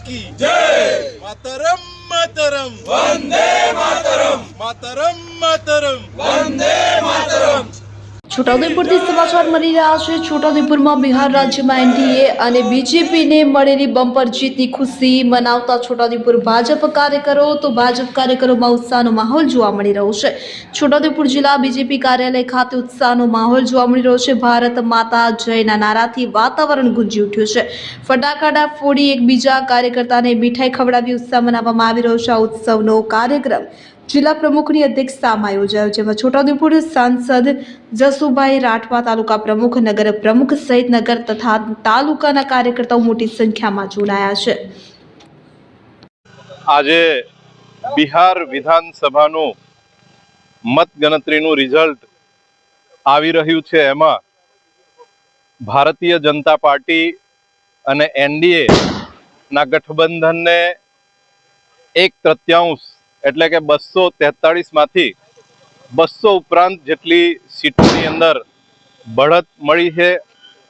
કી જય માતરમ માતરમ વંદે માતરમ માતરમ માતરમ વંદે માતરમ છોટાઉદેપુરથી સમાચાર મળી રહ્યા છે. છોટાઉદેપુરમાં બિહાર રાજ્યમાં એનડીએ અને બીજેપીને મળેલી બમ્પર જીતની ખુશી મનાવતા છોટાઉદેપુર ભાજપ કાર્યકરો તો ભાજપ કાર્યકરોમાં ઉત્સાહનો માહોલ જોવા મળી રહ્યો છે. છોટાઉદેપુર જિલ્લા બીજેપી કાર્યાલય ખાતે ઉત્સાહનો માહોલ જોવા મળી રહ્યો છે. ભારત માતા જયના નારાથી વાતાવરણ ગુંજી ઉઠ્યું છે. ફટાકડા ફોડી એકબીજા કાર્યકર્તાને મીઠાઈ ખવડાવી ઉત્સાહ મનાવવામાં આવી રહ્યો છે. આ ઉત્સવનો કાર્યક્રમ જિલ્લા પ્રમુખની અધ્યક્ષતામાં યોજાયો, જેમાં છોટાઉદેપુર સાંસદ જસુભાઈ રાઠવા, તાલુકા પ્રમુખ, નગર પ્રમુખ સહિત નગર તથા તાલુકાના કાર્યકર્તાઓ મોટી સંખ્યામાં જોડાયા છે. આજે બિહાર વિધાનસભાનું મતગણતરીનું રિઝલ્ટ આવી રહ્યું છે. એમાં ભારતીય જનતા પાર્ટી અને એનડીએ ના ગઠબંધનને એક તૃતીયાંશ એટલે કે બસો તેતાળીસમાંથી બસો ઉપરાંત જેટલી સીટોની અંદર બઢત મળી છે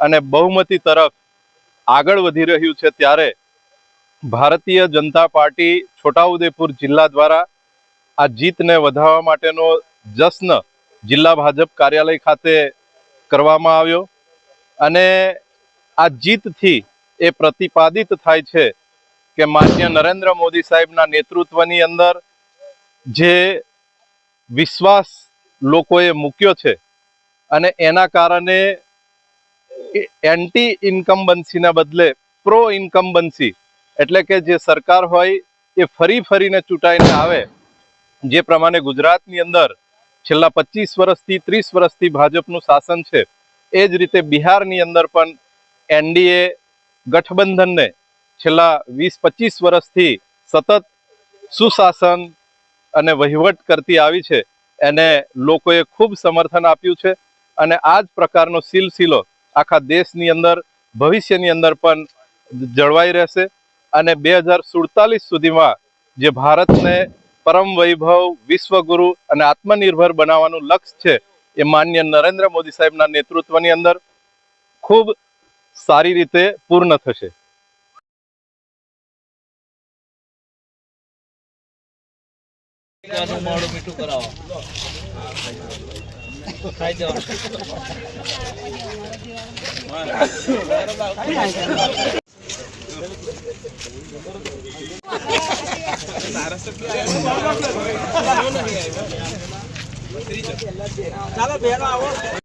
અને બહુમતી તરફ આગળ વધી રહ્યું છે ત્યારે ભારતીય જનતા પાર્ટી છોટાઉદેપુર જિલ્લા દ્વારા આ જીતને વધારવા માટેનો જશ્ન જિલ્લા ભાજપ કાર્યાલય ખાતે કરવામાં આવ્યો અને આ જીતથી એ પ્રતિપાદિત થાય છે કે માન્ય નરેન્દ્ર મોદી સાહેબના નેતૃત્વની અંદર જે વિશ્વાસ લોકોએ મૂક્યો છે અને એના કારણે એન્ટી ઇન્કમ્બન્સીના બદલે પ્રો ઇન્કમ્બન્સી એટલે કે જે સરકાર હોય એ ફરી ફરીને ચૂંટાઈને આવે, જે પ્રમાણે ગુજરાતની અંદર છેલ્લા પચીસ વર્ષથી ત્રીસ વર્ષથી ભાજપનું શાસન છે, એ જ રીતે બિહારની અંદર પણ એનડીએ ગઠબંધનને છેલ્લા વીસ પચીસ વર્ષથી સતત સુશાસન અને વહીવટ કરતી આવી છે, એને લોકોએ ખૂબ સમર્થન આપ્યું છે અને આ જ પ્રકારનો સિલસિલો આખા દેશની અંદર, ભવિષ્યની અંદર પણ જળવાઈ રહેશે અને બે હજાર સુડતાલીસ સુધીમાં જે ભારતને પરમ વૈભવ, વિશ્વગુરુ અને આત્મનિર્ભર બનાવવાનું લક્ષ્ય છે, એ માન્ય નરેન્દ્ર મોદી સાહેબના નેતૃત્વની અંદર ખૂબ સારી રીતે પૂર્ણ થશે. ત્યાંનું મીઠું કરાવો. ખાઈ જાઓ ચાલો ભેગા આવો